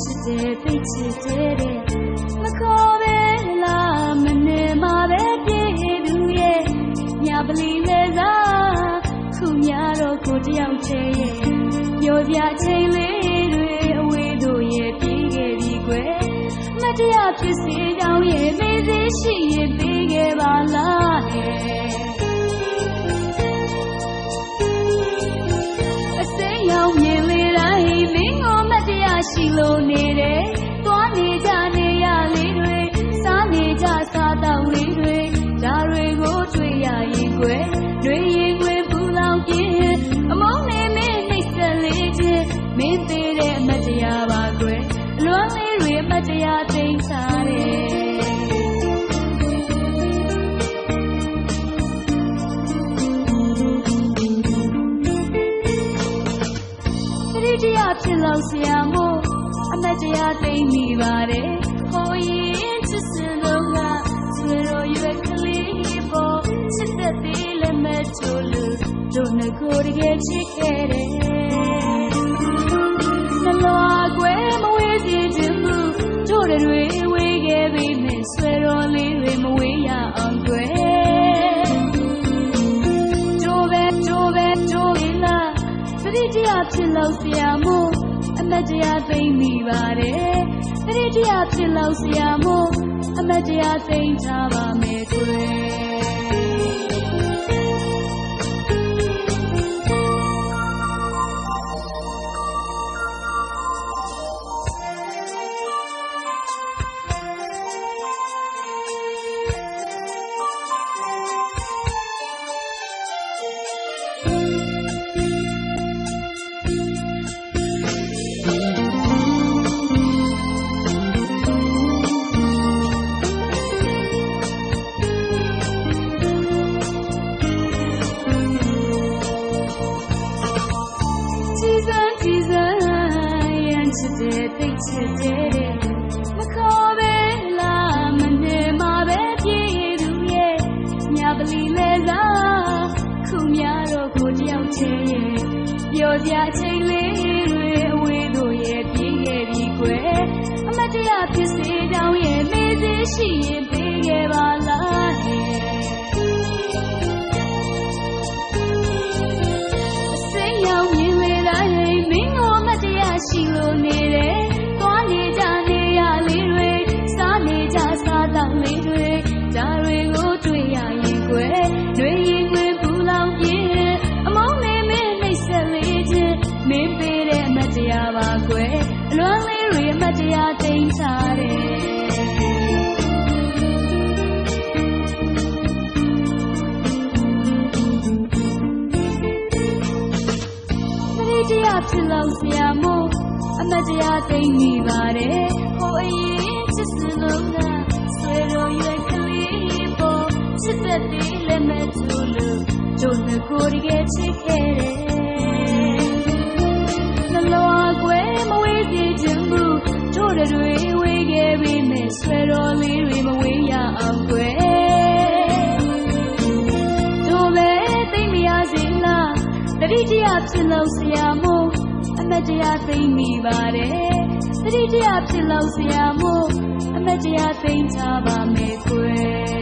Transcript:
မ်းချစ်တယ်သိချစ်တယ်တဲ့မခေါ်ပဲလားမနေမှာပဲပြေသူရဲ့ညာပလီလေစားခုများတော့ကိုတယောက်ချဲရဲ့ပြောပြချိန်လေးတွေအဝေးတို့ရဲ့ပြေးခဲ့ပြီကွယ်မတရားဖြစ်စေကြောင်းရဲ့မေးစေ တွေကိုတွေ့ရရင်ကွယ်တွေ့ရင်ကွယ်ပူလောင်ပြင်းအမောင်းနေမင်းနှိမ့်ဆက်လေးချင်းမင်းသေးတဲ့အမတ်တရားပါကွယ်အလွန်လေးတွေအမတ်တရားသိမ်းစားတယ်ပရိတရားဖြစ်လို့ဆရာမို့အမတ်တရားသိမ့်မိပါတယ် ကိုတကယ်ချစ်ခဲ့တယ်နှလုံးကွယ်မဝေးစီခြင်းမှုတို့တွေဝေးခဲ့ပြီမဲ့ဆွေတော်လေးတွေမဝေးရအောင်ကွယ်ကျိုးပဲကျိုးပဲကျိုးရလားသတိတရားဖြစ်လို့ဆရာမို့အမတ်တရားသိမ့်မိပါတယ်သတိတရားဖြစ်လို့ဆရာမို့အမတ်တရားသိမ့်ထားပါမယ်ကွယ် ရမ်းချစ်တယ်သိချစ်တယ်တဲ့မခေါ်ပဲလားမနေမှာပဲပြေးသူရဲ့မြပလီလဲစားခုများတော့ကိုတယောက်ချဲရဲ့ပြောစရာချိန်လေးတွေအဝေးတို့ရဲ့ပြေးခဲ့ပြီကွယ်အမတ်တရားဖြစ်စေကြောင်းရဲ့မေးစေရှိရင်ပေးခဲ့ပါလား နေတယ်။သွားနေကြနေရလေးတွေစားနေကြစားတော့လေးတွေဒါတွေကိုတွေ့ရရင်ကွယ်တွေ့ရင်ကွယ်ပူလောင်ပြင်းအမောင်းနေမင်းနှိမ့်ဆက်လေးချင်းမင်းပေးတဲ့အမတ်တရားပါကွယ်အလွမ်းလေးတွေအမတ်တရားသိမ်းထားတယ်ပရိတရားဖြစ်လို့ဆရာမို့ အမတ်တရားသိမ့်မိပါတယ်ဟိုအရင်ချစ်စလုံးကဆွေတော်ရွယ်ကလေးပေါ်ချစ်တဲ့ဒီလည်းမတူလို့တို့ငကိုတကယ်ချစ်ခဲ့တယ်နှလုံးအကွယ်မဝေးပြေခြင်းဘူးတို့တွေဝေးခဲ့ပြီမဲ့ဆွေတော်လေးတွေမဝေးရအောင်ကွယ်တို့ပဲသိမ့်မရစေလားတတိတရားဖြစ်လို့ဆရာမို့အ မတ်တရားသိမ့်မိပါတယ်တတိတရားဖြစ်လို့ဆရာမို့အမတ်တရားသိမ့်ထားပါမယ်ကွယ်